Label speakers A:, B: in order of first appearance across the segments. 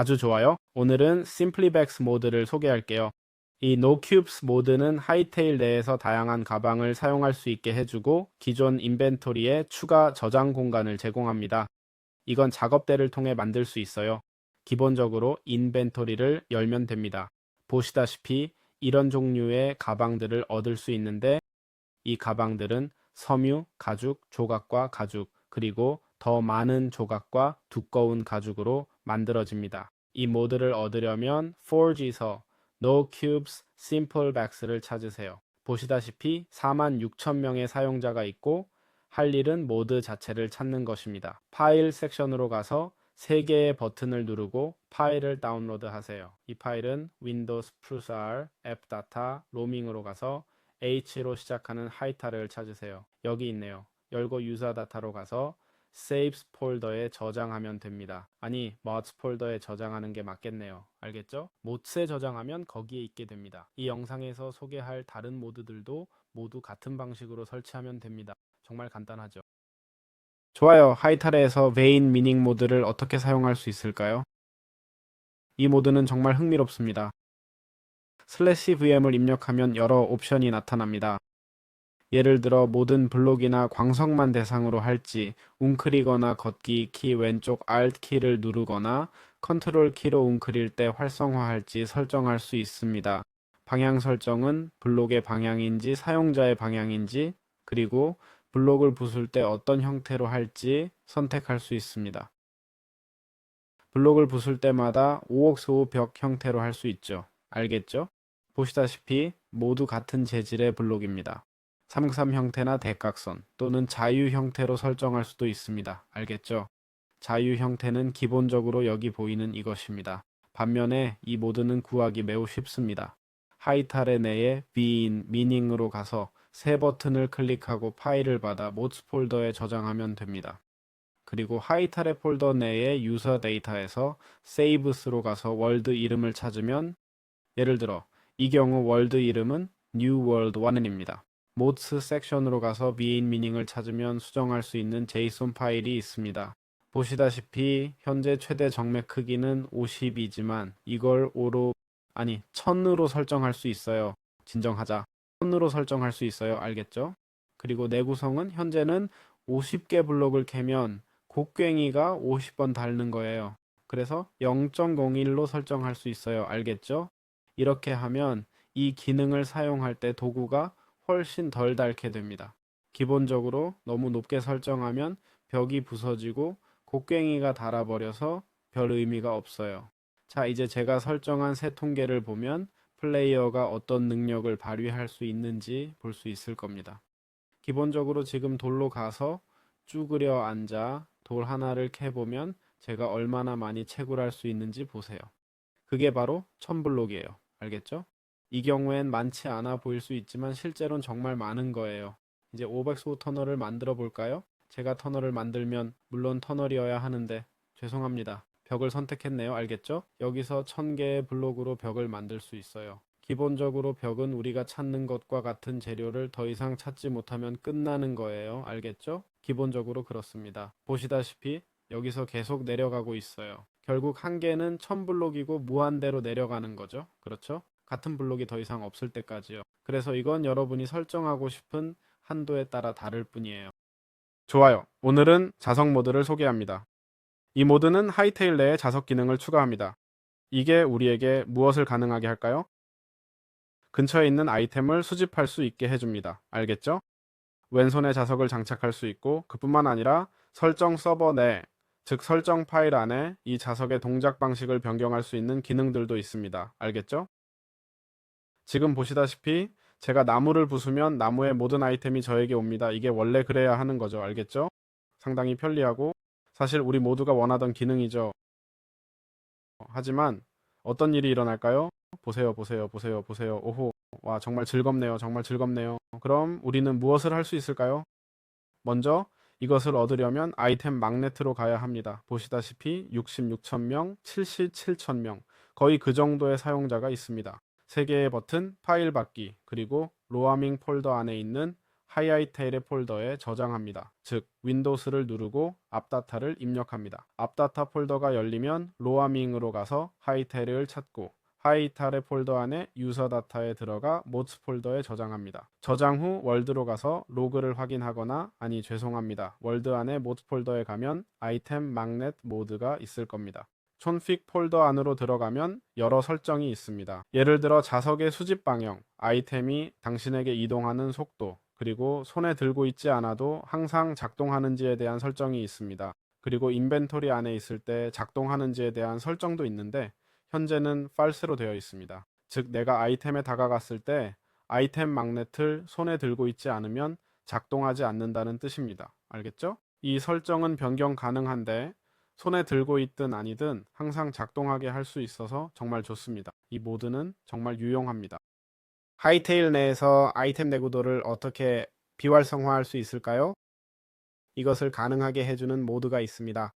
A: 아주 좋아요. 오늘은 심플리백스 모드를 소개할게요. 이 노큐브스 모드는 하이테일 내에서 다양한 가방을 사용할 수 있게 해주고 기존 인벤토리에 추가 저장 공간을 제공합니다. 이건 작업대를 통해 만들 수 있어요. 기본적으로 인벤토리를 열면 됩니다. 보시다시피 이런 종류의 가방들을 얻을 수 있는데 이 가방들은 섬유, 가죽, 조각과 가죽, 그리고 더 많은 조각과 두꺼운 가죽으로 만들어집니다. 이 모드를 얻으려면 Forge에서 No Cubes Simple Bags를 찾으세요. 보시다시피 4만 6천 명의 사용자가 있고 할 일은 모드 자체를 찾는 것입니다. 파일 섹션으로 가서 세 개의 버튼을 누르고 파일을 다운로드 하세요. 이 파일은 Windows Plus R, App Data, 로밍으로 가서 H로 시작하는 하이타를 찾으세요. 여기 있네요. 열고 유사 다타로 가서 Saves 폴더에 저장하면 됩니다. 아니, Mods 폴더에 저장하는 게 맞겠네요. 알겠죠? 모츠에 저장하면 거기에 있게 됩니다. 이 영상에서 소개할 다른 모드들도 모두 같은 방식으로 설치하면 됩니다. 정말 간단하죠. 좋아요. 하이타레에서 베인 미닝 모드를 어떻게 사용할 수 있을까요? 이 모드는 정말 흥미롭습니다. 슬래시 VM을 입력하면 여러 옵션이 나타납니다. 예를 들어 모든 블록이나 광석만 대상으로 할지 웅크리거나 걷기 키 왼쪽 Alt 키를 누르거나 컨트롤 키로 웅크릴 때 활성화할지 설정할 수 있습니다. 방향 설정은 블록의 방향인지 사용자의 방향인지 그리고 블록을 부술 때 어떤 형태로 할지 선택할 수 있습니다. 블록을 부술 때마다 5억스5 벽 형태로 할 수 있죠. 알겠죠? 보시다시피 모두 같은 재질의 블록입니다. 삼삼 형태나 대각선 또는 자유 형태로 설정할 수도 있습니다. 알겠죠? 자유 형태는 기본적으로 여기 보이는 이것입니다. 반면에 이 모드는 구하기 매우 쉽습니다. 하이탈의 내에 be인, 미닝으로 가서 세 버튼을 클릭하고 파일을 받아 모츠 폴더에 저장하면 됩니다. 그리고 하이탈의 폴더 내에 유저 데이터에서 saves로 가서 월드 이름을 찾으면 예를 들어 이 경우 월드 이름은 new world 1입니다. 모츠 섹션으로 가서 비인 미닝을 찾으면 수정할 수 있는 JSON 파일이 있습니다. 보시다시피 현재 최대 정맥 크기는 50이지만 이걸 5로 아니 1000으로 설정할 수 있어요. 진정하자. 1000으로 설정할 수 있어요. 알겠죠? 그리고 내구성은 현재는 50개 블록을 캐면 곡괭이가 50번 닳는 거예요. 그래서 0.01로 설정할 수 있어요. 알겠죠? 이렇게 하면 이 기능을 사용할 때 도구가 훨씬 덜 닳게 됩니다. 기본적으로 너무 높게 설정하면 벽이 부서지고 곡괭이가 닳아버려서 별 의미가 없어요. 자, 이제 제가 설정한 새 통계를 보면 플레이어가 어떤 능력을 발휘할 수 있는지 볼 수 있을 겁니다. 기본적으로 지금 돌로 가서 쭈그려 앉아 돌 하나를 캐보면 제가 얼마나 많이 채굴할 수 있는지 보세요. 그게 바로 1000블록이에요. 알겠죠? 이 경우엔 많지 않아 보일 수 있지만 실제로는 정말 많은 거예요. 이제 500소 터널을 만들어 볼까요? 제가 터널을 만들면 물론 터널이어야 하는데 죄송합니다. 벽을 선택했네요. 알겠죠? 여기서 1000개의 블록으로 벽을 만들 수 있어요. 기본적으로 벽은 우리가 찾는 것과 같은 재료를 더 이상 찾지 못하면 끝나는 거예요. 알겠죠? 기본적으로 그렇습니다. 보시다시피 여기서 계속 내려가고 있어요. 결국 한계는 1000블록이고 무한대로 내려가는 거죠. 그렇죠? 같은 블록이 더 이상 없을 때까지요. 그래서 이건 여러분이 설정하고 싶은 한도에 따라 다를 뿐이에요. 좋아요. 오늘은 자석 모드를 소개합니다. 이 모드는 하이테일 내에 자석 기능을 추가합니다. 이게 우리에게 무엇을 가능하게 할까요? 근처에 있는 아이템을 수집할 수 있게 해줍니다. 알겠죠? 왼손에 자석을 장착할 수 있고 그뿐만 아니라 설정 서버 내, 즉 설정 파일 안에 이 자석의 동작 방식을 변경할 수 있는 기능들도 있습니다. 알겠죠? 지금 보시다시피 제가 나무를 부수면 나무의 모든 아이템이 저에게 옵니다. 이게 원래 그래야 하는 거죠. 알겠죠? 상당히 편리하고 사실 우리 모두가 원하던 기능이죠. 하지만 어떤 일이 일어날까요? 보세요, 보세요, 보세요, 보세요. 오호, 와, 정말 즐겁네요. 정말 즐겁네요. 그럼 우리는 무엇을 할 수 있을까요? 먼저 이것을 얻으려면 아이템 mag넷으로 가야 합니다. 보시다시피 66,000명, 77,000명, 거의 그 정도의 사용자가 있습니다. 세 개의 버튼, 파일 받기, 그리고 로아밍 폴더 안에 있는 하이하이테일의 폴더에 저장합니다. 즉 윈도우를 누르고 앞다타를 입력합니다. 앞다타 폴더가 열리면 로아밍으로 가서 하이테일을 찾고 하이탈의 폴더 안에 유저 다타에 들어가 모츠 폴더에 저장합니다. 저장 후 월드로 가서 로그를 확인하거나 아니 죄송합니다. 월드 안에 모츠 폴더에 가면 아이템 magnet 모드가 있을 겁니다. 촌픽 폴더 안으로 들어가면 여러 설정이 있습니다. 예를 들어 자석의 수집 방향, 아이템이 당신에게 이동하는 속도, 그리고 손에 들고 있지 않아도 항상 작동하는지에 대한 설정이 있습니다. 그리고 인벤토리 안에 있을 때 작동하는지에 대한 설정도 있는데 현재는 false로 되어 있습니다. 즉 내가 아이템에 다가갔을 때 아이템 mag넷을 손에 들고 있지 않으면 작동하지 않는다는 뜻입니다. 알겠죠? 이 설정은 변경 가능한데 손에 들고 있든 아니든 항상 작동하게 할 수 있어서 정말 좋습니다. 이 모드는 정말 유용합니다. 하이테일 내에서 아이템 내구도를 어떻게 비활성화할 수 있을까요? 이것을 가능하게 해주는 모드가 있습니다.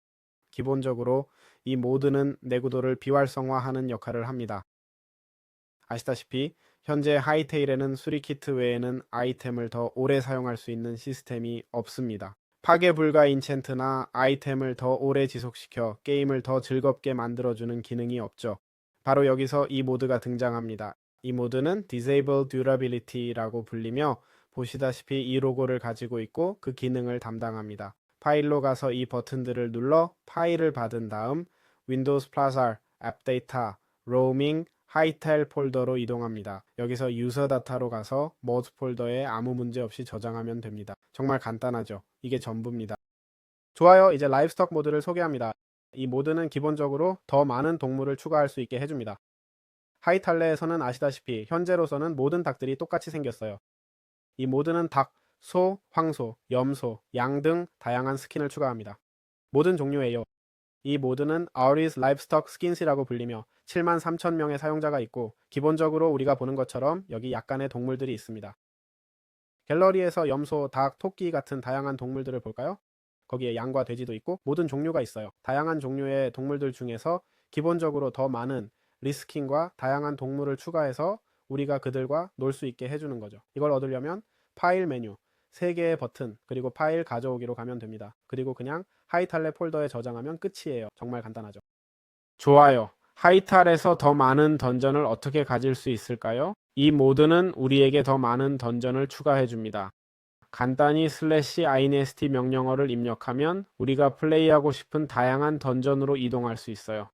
A: 기본적으로 이 모드는 내구도를 비활성화하는 역할을 합니다. 아시다시피 현재 하이테일에는 수리키트 외에는 아이템을 더 오래 사용할 수 있는 시스템이 없습니다. 파괴 불가 인챈트나 아이템을 더 오래 지속시켜 게임을 더 즐겁게 만들어주는 기능이 없죠. 바로 여기서 이 모드가 등장합니다. 이 모드는 Disable Durability라고 불리며 보시다시피 이 로고를 가지고 있고 그 기능을 담당합니다. 파일로 가서 이 버튼들을 눌러 파일을 받은 다음 윈도우스 플라사, 앱데이터, 로밍, 하이텔 폴더로 이동합니다. 여기서 유저 다타로 가서 머드 폴더에 아무 문제 없이 저장하면 됩니다. 정말 간단하죠. 이게 전부입니다. 좋아요. 이제 라이브스톡 모드를 소개합니다. 이 모드는 기본적으로 더 많은 동물을 추가할 수 있게 해줍니다. 하이탈레에서는 아시다시피 현재로서는 모든 닭들이 똑같이 생겼어요. 이 모드는 닭, 소, 황소, 염소, 양 등 다양한 스킨을 추가합니다. 모든 종류예요. 이 모드는 Auris Livestock Skins이라고 불리며 7만 3천 명의 사용자가 있고 기본적으로 우리가 보는 것처럼 여기 약간의 동물들이 있습니다. 갤러리에서 염소, 닭, 토끼 같은 다양한 동물들을 볼까요? 거기에 양과 돼지도 있고 모든 종류가 있어요. 다양한 종류의 동물들 중에서 기본적으로 더 많은 리스킨과 다양한 동물을 추가해서 우리가 그들과 놀 수 있게 해주는 거죠. 이걸 얻으려면 파일 메뉴, 3개의 버튼, 그리고 파일 가져오기로 가면 됩니다. 그리고 그냥 하이탈레 폴더에 저장하면 끝이에요. 정말 간단하죠. 좋아요. 하이탈에서 더 많은 던전을 어떻게 가질 수 있을까요? 이 모드는 우리에게 더 많은 던전을 추가해 줍니다. 간단히 슬래시 inst 명령어를 입력하면 우리가 플레이하고 싶은 다양한 던전으로 이동할 수 있어요.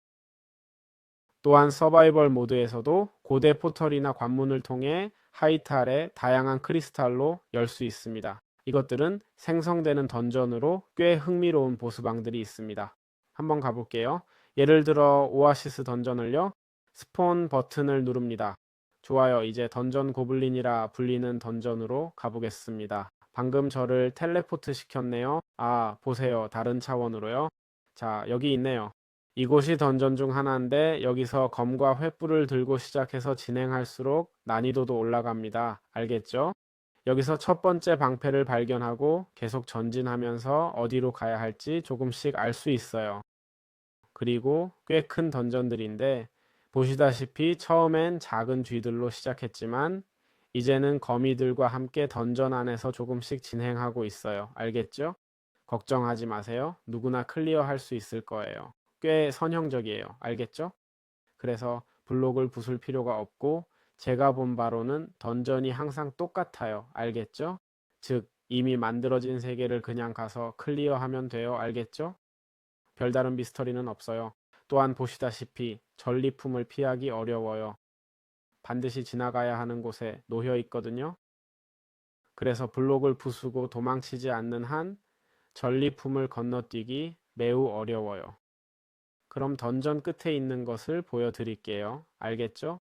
A: 또한 서바이벌 모드에서도 고대 포털이나 관문을 통해 하이탈의 다양한 크리스탈로 열 수 있습니다. 이것들은 생성되는 던전으로 꽤 흥미로운 보스방들이 있습니다. 한번 가볼게요. 예를 들어 오아시스 던전을요. 스폰 버튼을 누릅니다. 좋아요. 이제 던전 고블린이라 불리는 던전으로 가보겠습니다. 방금 저를 텔레포트 시켰네요. 아, 보세요. 다른 차원으로요. 자, 여기 있네요. 이곳이 던전 중 하나인데 여기서 검과 횃불을 들고 시작해서 진행할수록 난이도도 올라갑니다. 알겠죠? 여기서 첫 번째 방패를 발견하고 계속 전진하면서 어디로 가야 할지 조금씩 알 수 있어요. 그리고 꽤 큰 던전들인데 보시다시피 처음엔 작은 쥐들로 시작했지만 이제는 거미들과 함께 던전 안에서 조금씩 진행하고 있어요. 알겠죠? 걱정하지 마세요. 누구나 클리어 할 수 있을 거예요. 꽤 선형적이에요. 알겠죠? 그래서 블록을 부술 필요가 없고 제가 본 바로는 던전이 항상 똑같아요. 알겠죠? 즉 이미 만들어진 세계를 그냥 가서 클리어하면 돼요. 알겠죠? 별다른 미스터리는 없어요. 또한 보시다시피 전리품을 피하기 어려워요. 반드시 지나가야 하는 곳에 놓여 있거든요. 그래서 블록을 부수고 도망치지 않는 한 전리품을 건너뛰기 매우 어려워요. 그럼 던전 끝에 있는 것을 보여드릴게요. 알겠죠?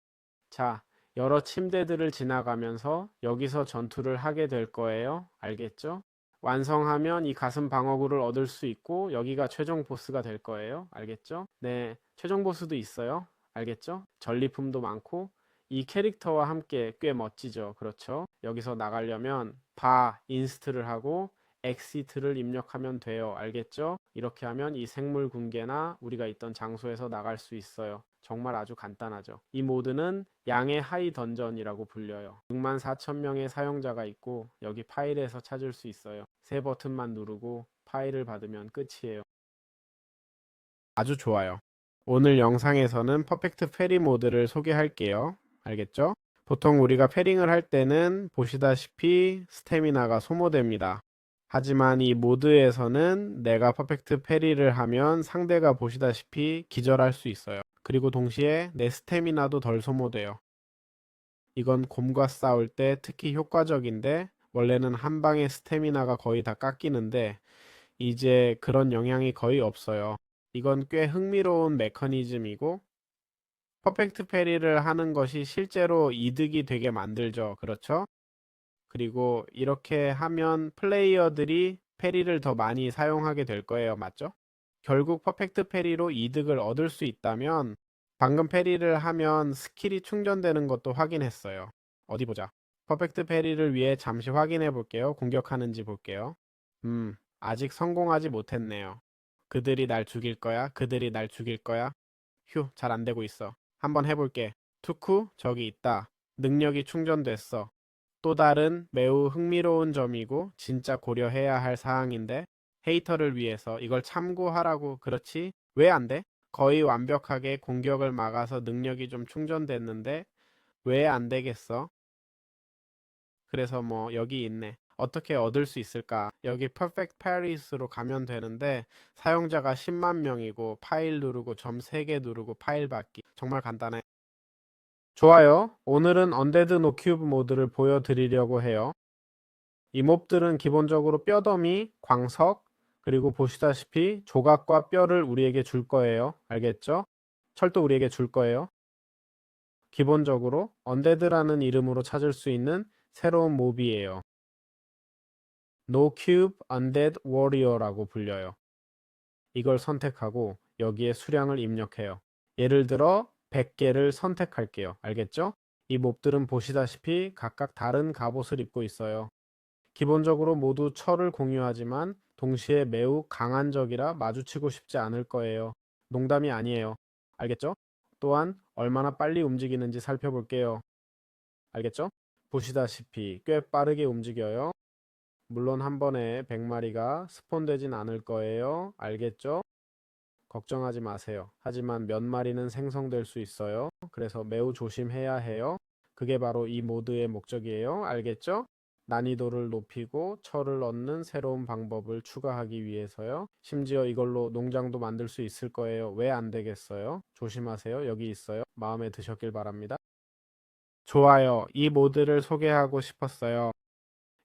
A: 자, 여러 침대들을 지나가면서 여기서 전투를 하게 될 거예요. 알겠죠? 완성하면 이 가슴 방어구를 얻을 수 있고 여기가 최종 보스가 될 거예요. 알겠죠? 네, 최종 보스도 있어요. 알겠죠? 전리품도 많고 이 캐릭터와 함께 꽤 멋지죠. 그렇죠? 여기서 나가려면 바 인스트를 하고 exit를 입력하면 돼요. 알겠죠? 이렇게 하면 이 생물 군계나 우리가 있던 장소에서 나갈 수 있어요. 정말 아주 간단하죠. 이 모드는 양의 하이 던전이라고 불려요. 6만 4천 명의 사용자가 있고 여기 파일에서 찾을 수 있어요. 세 버튼만 누르고 파일을 받으면 끝이에요. 아주 좋아요. 오늘 영상에서는 퍼펙트 페리 모드를 소개할게요. 알겠죠? 보통 우리가 패링을 할 때는 보시다시피 스태미나가 소모됩니다. 하지만 이 모드에서는 내가 퍼펙트 페리를 하면 상대가 보시다시피 기절할 수 있어요. 그리고 동시에 내 스태미나도 덜 소모돼요. 이건 곰과 싸울 때 특히 효과적인데 원래는 한 방에 스태미나가 거의 다 깎이는데 이제 그런 영향이 거의 없어요. 이건 꽤 흥미로운 메커니즘이고 퍼펙트 페리를 하는 것이 실제로 이득이 되게 만들죠. 그렇죠? 그리고 이렇게 하면 플레이어들이 페리를 더 많이 사용하게 될 거예요. 맞죠? 결국 퍼펙트 페리로 이득을 얻을 수 있다면 방금 페리를 하면 스킬이 충전되는 것도 확인했어요. 어디 보자. 퍼펙트 페리를 위해 잠시 확인해 볼게요. 공격하는지 볼게요. 음, 아직 성공하지 못했네요. 그들이 날 죽일 거야. 그들이 날 죽일 거야. 휴, 잘 안 되고 있어. 한번 해볼게. 투쿠, 저기 있다. 능력이 충전됐어. 또 다른 매우 흥미로운 점이고 진짜 고려해야 할 사항인데 헤이터를 위해서 이걸 참고하라고 그렇지? 왜 안 돼? 거의 완벽하게 공격을 막아서 능력이 좀 충전됐는데 왜 안 되겠어? 그래서 뭐 여기 있네. 어떻게 얻을 수 있을까? 여기 Perfect Paris로 가면 되는데 사용자가 10만 명이고 파일 누르고 점 3개 누르고 파일 받기 정말 간단해. 좋아요. 오늘은 언데드 노큐브 모드를 보여드리려고 해요. 이 몹들은 기본적으로 뼈더미, 광석, 그리고 보시다시피 조각과 뼈를 우리에게 줄 거예요. 알겠죠? 철도 우리에게 줄 거예요. 기본적으로 언데드라는 이름으로 찾을 수 있는 새로운 몹이에요. Cube Undead Warrior라고 불려요. 이걸 선택하고 여기에 수량을 입력해요. 예를 들어 100개를 선택할게요. 알겠죠? 이 몹들은 보시다시피 각각 다른 갑옷을 입고 있어요. 기본적으로 모두 철을 공유하지만 동시에 매우 강한 적이라 마주치고 싶지 않을 거예요. 농담이 아니에요. 알겠죠? 또한 얼마나 빨리 움직이는지 살펴볼게요. 알겠죠? 보시다시피 꽤 빠르게 움직여요. 물론 한 번에 100마리가 스폰되진 않을 거예요. 알겠죠? 걱정하지 마세요. 하지만 몇 마리는 생성될 수 있어요. 그래서 매우 조심해야 해요. 그게 바로 이 모드의 목적이에요. 알겠죠? 난이도를 높이고 철을 얻는 새로운 방법을 추가하기 위해서요. 심지어 이걸로 농장도 만들 수 있을 거예요. 왜 안 되겠어요? 조심하세요. 여기 있어요. 마음에 드셨길 바랍니다. 좋아요. 이 모드를 소개하고 싶었어요.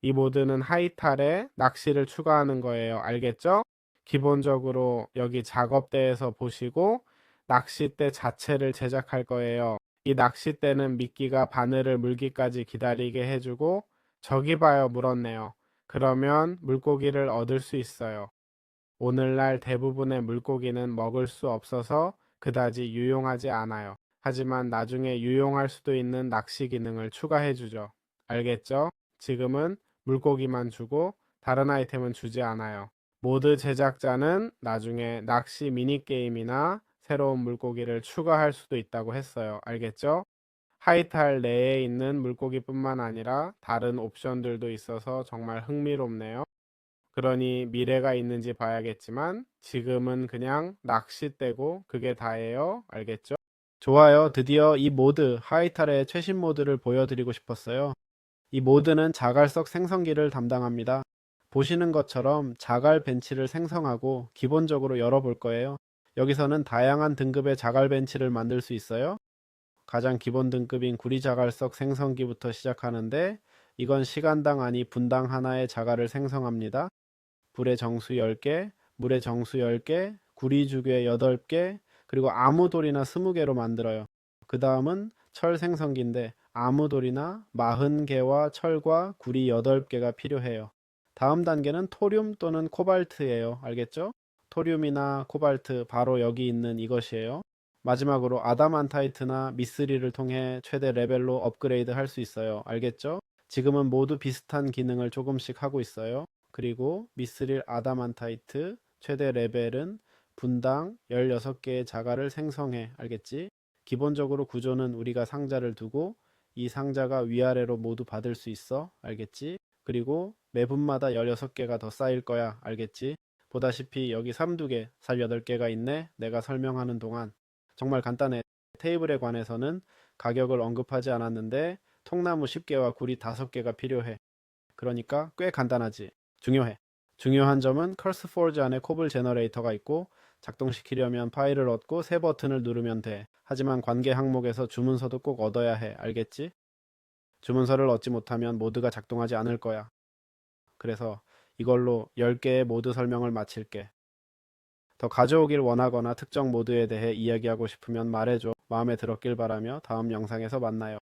A: 이 모드는 하이탈에 낚시를 추가하는 거예요. 알겠죠? 기본적으로 여기 작업대에서 보시고 낚싯대 자체를 제작할 거예요. 이 낚싯대는 미끼가 바늘을 물기까지 기다리게 해주고 저기 봐요 물었네요. 그러면 물고기를 얻을 수 있어요. 오늘날 대부분의 물고기는 먹을 수 없어서 그다지 유용하지 않아요. 하지만 나중에 유용할 수도 있는 낚시 기능을 추가해 주죠. 알겠죠? 지금은 물고기만 주고 다른 아이템은 주지 않아요. 모드 제작자는 나중에 낚시 미니게임이나 새로운 물고기를 추가할 수도 있다고 했어요. 알겠죠? 하이탈 내에 있는 물고기뿐만 아니라 다른 옵션들도 있어서 정말 흥미롭네요. 그러니 미래가 있는지 봐야겠지만 지금은 그냥 낚싯대고 그게 다예요. 알겠죠? 좋아요. 드디어 이 모드, 하이탈의 최신 모드를 보여드리고 싶었어요. 이 모드는 자갈석 생성기를 담당합니다. 보시는 것처럼 자갈 벤치를 생성하고 기본적으로 열어볼 거예요. 여기서는 다양한 등급의 자갈 벤치를 만들 수 있어요. 가장 기본 등급인 구리 자갈석 생성기부터 시작하는데 이건 시간당 아니 분당 하나의 자갈을 생성합니다. 불의 정수 10개, 물의 정수 10개, 구리 주괴 8개, 그리고 아무 돌이나 20개로 만들어요. 그 다음은 철 생성기인데 아무 돌이나 40개와 철과 구리 8개가 필요해요. 다음 단계는 토륨 또는 코발트예요. 알겠죠? 토륨이나 코발트 바로 여기 있는 이것이에요. 마지막으로 아담안타이트나 미스리를 통해 최대 레벨로 업그레이드 할 수 있어요. 알겠죠? 지금은 모두 비슷한 기능을 조금씩 하고 있어요. 그리고 미스릴 아다만타이트 최대 레벨은 분당 16개의 자가를 생성해. 알겠지? 기본적으로 구조는 우리가 상자를 두고 이 상자가 위아래로 모두 받을 수 있어. 알겠지? 그리고 매분마다 16개가 더 쌓일 거야. 알겠지? 보다시피 여기 3두개, 살 8개가 있네. 내가 설명하는 동안. 정말 간단해. 테이블에 관해서는 가격을 언급하지 않았는데 통나무 10개와 구리 5개가 필요해. 그러니까 꽤 간단하지. 중요해. 중요한 점은 컬스 포즈 안에 코블 제너레이터가 있고 작동시키려면 파일을 얻고 새 버튼을 누르면 돼. 하지만 관계 항목에서 주문서도 꼭 얻어야 해. 알겠지? 주문서를 얻지 못하면 모드가 작동하지 않을 거야. 그래서 이걸로 10개의 모드 설명을 마칠게. 더 가져오길 원하거나 특정 모드에 대해 이야기하고 싶으면 말해줘. 마음에 들었길 바라며 다음 영상에서 만나요.